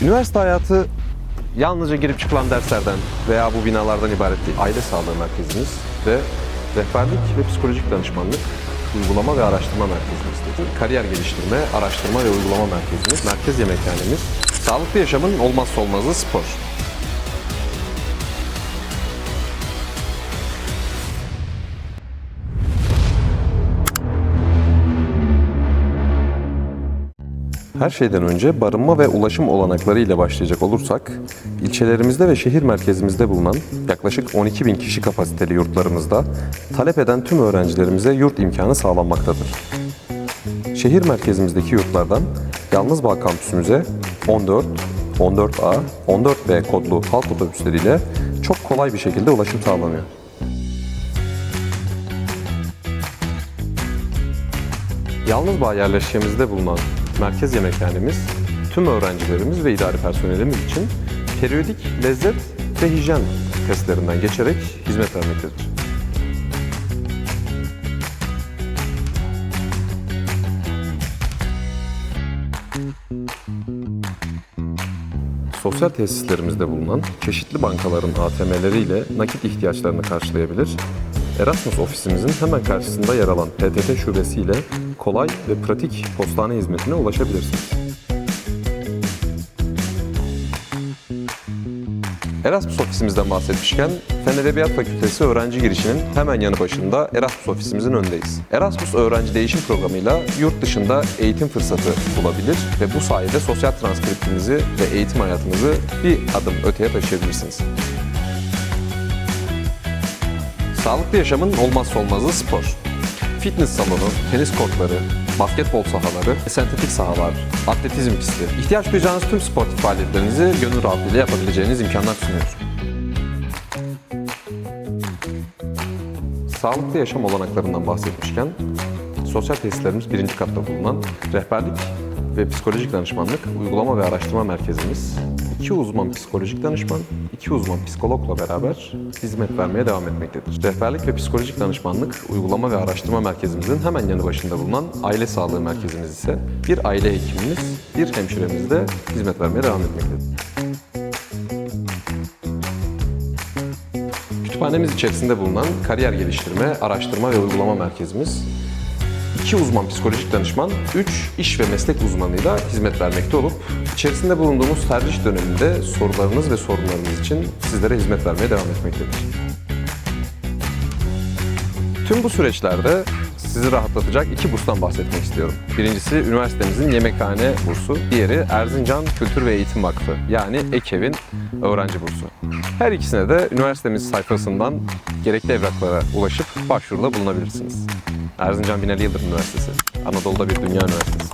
Üniversite hayatı yalnızca girip çıkılan derslerden veya bu binalardan ibaret değil. Aile sağlığı merkezimiz ve rehberlik ve psikolojik danışmanlık uygulama ve araştırma merkezimizdir. Kariyer geliştirme, araştırma ve uygulama merkezimiz, merkez yemekhanemiz, sağlıklı yaşamın olmazsa olmazı spor. Her şeyden önce barınma ve ulaşım olanakları ile başlayacak olursak, ilçelerimizde ve şehir merkezimizde bulunan yaklaşık 12 bin kişi kapasiteli yurtlarımızda talep eden tüm öğrencilerimize yurt imkanı sağlanmaktadır. Şehir merkezimizdeki yurtlardan Yalnızbağ kampüsümüze 14, 14A, 14B kodlu halk otobüsleriyle çok kolay bir şekilde ulaşım sağlanıyor. Yalnızbağ yerleşkemizde bulunan merkez yemekhanemiz tüm öğrencilerimiz ve idari personelimiz için periyodik lezzet ve hijyen testlerinden geçerek hizmet vermektedir. Sosyal tesislerimizde bulunan çeşitli bankaların ATM'leriyle nakit ihtiyaçlarını karşılayabilir. Erasmus ofisimizin hemen karşısında yer alan PTT şubesiyle kolay ve pratik postane hizmetine ulaşabilirsiniz. Erasmus ofisimizden bahsetmişken Fen Edebiyat Fakültesi öğrenci girişinin hemen yanı başında Erasmus ofisimizin önündeyiz. Erasmus öğrenci değişim programıyla yurt dışında eğitim fırsatı bulabilir ve bu sayede sosyal transkriptinizi ve eğitim hayatınızı bir adım öteye taşıyabilirsiniz. Sağlıklı yaşamın olmazsa olmazı spor. Fitness salonu, tenis kortları, basketbol sahaları, sentetik sahalar, atletizm pisti. İhtiyaç duyacağınız tüm sportif faaliyetlerinizi gönül rahatlığıyla yapabileceğiniz imkanlar sunuyoruz. Sağlıklı yaşam olanaklarından bahsetmişken, sosyal tesislerimiz birinci katta bulunan rehberlik ve psikolojik danışmanlık uygulama ve araştırma merkezimiz, iki uzman psikolojik danışman, iki uzman psikologla beraber hizmet vermeye devam etmektedir. Rehberlik ve psikolojik danışmanlık uygulama ve araştırma merkezimizin hemen yanı başında bulunan aile sağlığı merkezimiz ise bir aile hekimimiz, bir hemşiremiz de hizmet vermeye devam etmektedir. Kütüphanemiz içerisinde bulunan kariyer geliştirme, araştırma ve uygulama merkezimiz, iki uzman psikolojik danışman, üç iş ve meslek uzmanıyla hizmet vermekte olup, içerisinde bulunduğumuz tercih döneminde sorularınız ve sorunlarınız için sizlere hizmet vermeye devam etmektedir. Tüm bu süreçlerde sizi rahatlatacak iki burstan bahsetmek istiyorum. Birincisi üniversitemizin yemekhane bursu, diğeri Erzincan Kültür ve Eğitim Vakfı yani EKEV'in öğrenci bursu. Her ikisine de üniversitemiz sayfasından gerekli evraklara ulaşıp başvuruda bulunabilirsiniz. Erzincan Binali Yıldırım Üniversitesi, Anadolu'da bir dünya üniversitesi.